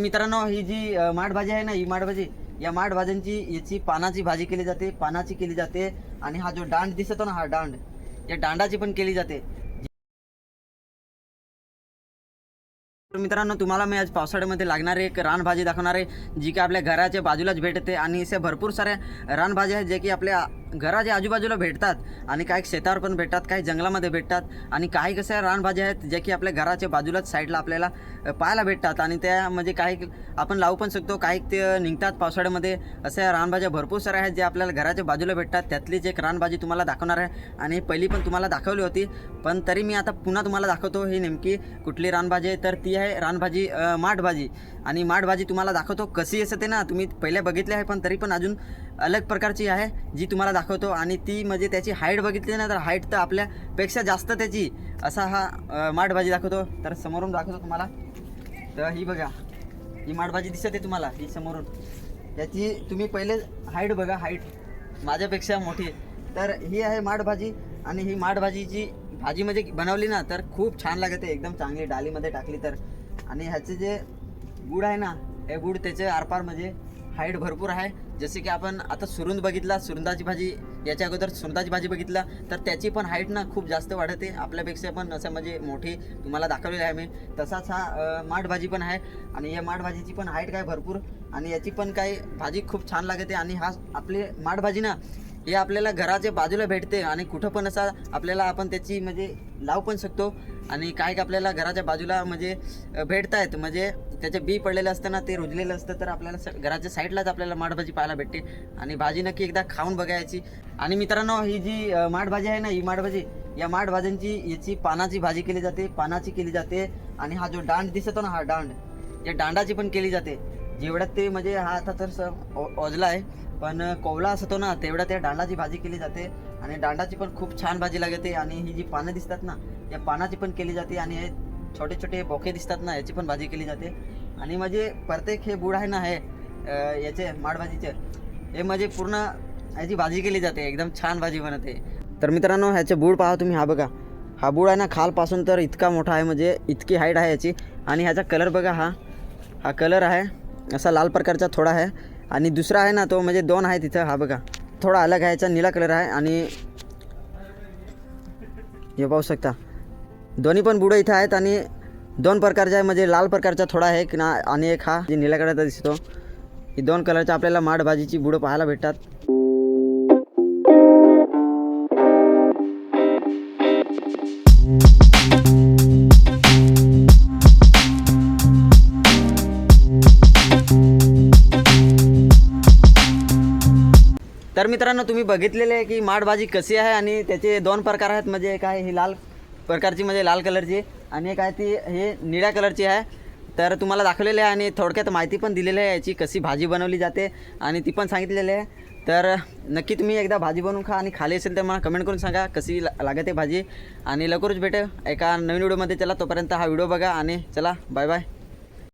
मित्रांनो ही जी अ, माठ भाजी आहे ना ही माठभाजी या माठ भाज्यांची याची पानाची भाजी केली जाते पानाची केली जाते आणि हा जो डांड दिसतो ना हा डांड या डांडाची पण केली जाते. तर मित्रांनो तुम्हाला मी आज पावसाळ्यामध्ये लागणारे एक रानभाजी दाखवणार आहे जी की आपल्या घराच्या बाजूलाच भेटते आणि अशा भरपूर साऱ्या रानभाज्या आहेत जे की आपल्या घराच्या आजूबाजूला भेटतात आणि काही शेतावर पण भेटतात काही जंगलामध्ये भेटतात आणि काही कशा रानभाज्या आहेत ज्या की आपल्या घराच्या बाजूलाच साईडला आपल्याला पाहायला भेटतात आणि त्या म्हणजे काही आपण लावू पण शकतो. काही ते निघतात पावसाळ्यामध्ये. अशा रानभाज्या भरपूर साऱ्या आहेत ज्या आपल्याला घराच्या बाजूला भेटतात. त्यातलीच एक रानभाजी तुम्हाला दाखवणार आहे आणि पहिली पण तुम्हाला दाखवली होती. पण तरी मी आता पुन्हा तुम्हाला दाखवतो ही नेमकी कुठली रानभाजी आहे. तर ती आहे रानभाजी माठभाजी आणि माठभाजी तुम्हाला दाखवतो कशी असते ना तुम्ही पहिले बघितली आहे पण तरी पण अजून अलग प्रकारची आहे जी तुम्हाला दाखवतो. आणि ती म्हणजे त्याची हाईट बघितली ना तर हाईट तर आपल्यापेक्षा जास्त त्याची. असा हा माठभाजी दाखवतो. तर समोरून दाखवतो तुम्हाला. तर ही बघा ही माठभाजी दिसत आहे तुम्हाला ही समोरून. याची तुम्ही पहिले हाईट बघा हाईट माझ्यापेक्षा मोठी. तर ही आहे माठभाजी आणि ही माठभाजीची भाजी म्हणजे बनवली ना तर खूप छान लागते. एकदम चांगली डालीमध्ये टाकली तर. आणि ह्याचे जे गुड आहे ना? हे गुड त्याचे आरपार म्हणजे हाईट भरपूर आहे. जसे की आपण आता सुरुंद बघितला सुरुंदाची भाजी याच्या अगोदर सुरुंदाची भाजी बघितला तर त्याची पण हाईट ना खूप जास्त वाढते. आपल्यापेक्षा पण असं म्हणजे मोठी तुम्हाला दाखवलेली आहे मी. तसाच हा माठ भाजी पण आहे. आणि या माठ भाजीची पण हाईट काय भरपूर. आणि याची पण काही भाजी खूप छान लागते. आणि हा आपली माठ भाजी ना हे आपल्याला घराच्या बाजूला भेटते. आणि कुठं पण असा आपल्याला आपण त्याची म्हणजे लावू पण शकतो. आणि काय आपल्याला घराच्या बाजूला म्हणजे भेटतायत. म्हणजे त्याचे बी पडलेलं असतं ना ते रुजलेलं असतं तर आपल्याला स- घराच्या साईडलाच आपल्याला माठभाजी पाहायला भेटते. आणि भाजी नक्की एकदा खाऊन बघायची. आणि मित्रांनो ही जी माठभाजी आहे ना ही माठभाजी या माठभाज्यांची याची पानाची भाजी केली जाते पानाची केली जाते. आणि हा जो डांड दिसतो ना हा डांड या डांडाची पण केली जाते. जेवढ्यात ते म्हणजे हा आता तर स- ओ- ओझला आहे पण कोवळा असतो ना तेवढ्या त्या डांडाची भाजी केली जाते. आणि डांडाची पण खूप छान भाजी लागते. आणि ही जी पानं दिसतात ना या पानाची पण केली जाते. आणि हे छोटे छोटे बोके दिसतात ना याची पण भाजी केली जाते. आणि म्हणजे प्रत्येक हे बुड आहे ना हे याचे माडभाजीचे हे म्हणजे पूर्ण याची भाजी केली जाते एकदम छान भाजी बनते. तर मित्रांनो ह्याचे बूड पहा तुम्ही हा बघा. हा बूड आहे ना खालपासून तर इतका मोठा आहे म्हणजे इतकी हाईट आहे याची. आणि ह्याचा कलर बघा हा. हा कलर आहे असा लाल प्रकारचा थोडा आहे. आणि दुसरा आहे ना तो म्हणजे दोन आहे तिथं हा बघा. थोडा अलग आहे याचा निळा कलर आहे. आणि हे पाहू शकता. दोन्ही पण बुडं इथं आहेत आणि दोन प्रकारचे आहे म्हणजे लाल प्रकारचा थोडा आहे की ना आणि एक हा जे निळ्या कलरचा दिसतो. ही दोन कलरच्या आपल्याला माठ भाजीची बुडं पाहायला भेटतात. तर मित्रांनो तुम्ही बघितलेले आहे की माठ भाजी कशी आहे आणि त्याचे दोन प्रकार आहेत. म्हणजे एक आहे ही लाल प्रकारची म्हणजे लाल कलरची आणि एक आहे ती हे निळ्या कलरची आहे. तर तुम्हाला दाखवलेली आहे आणि थोडक्यात माहिती पण दिलेली आहे याची कशी भाजी बनवली जाते आणि ती पण सांगितलेली आहे. तर नक्की तुम्ही एकदा भाजी बनवून खा आणि खाली असेल तर मला कमेंट करून सांगा कशी ला- लागते भाजी. आणि लवकरच भेटेल एका नवीन व्हिडिओमध्ये चला तोपर्यंत हा व्हिडिओ बघा आणि चला बाय बाय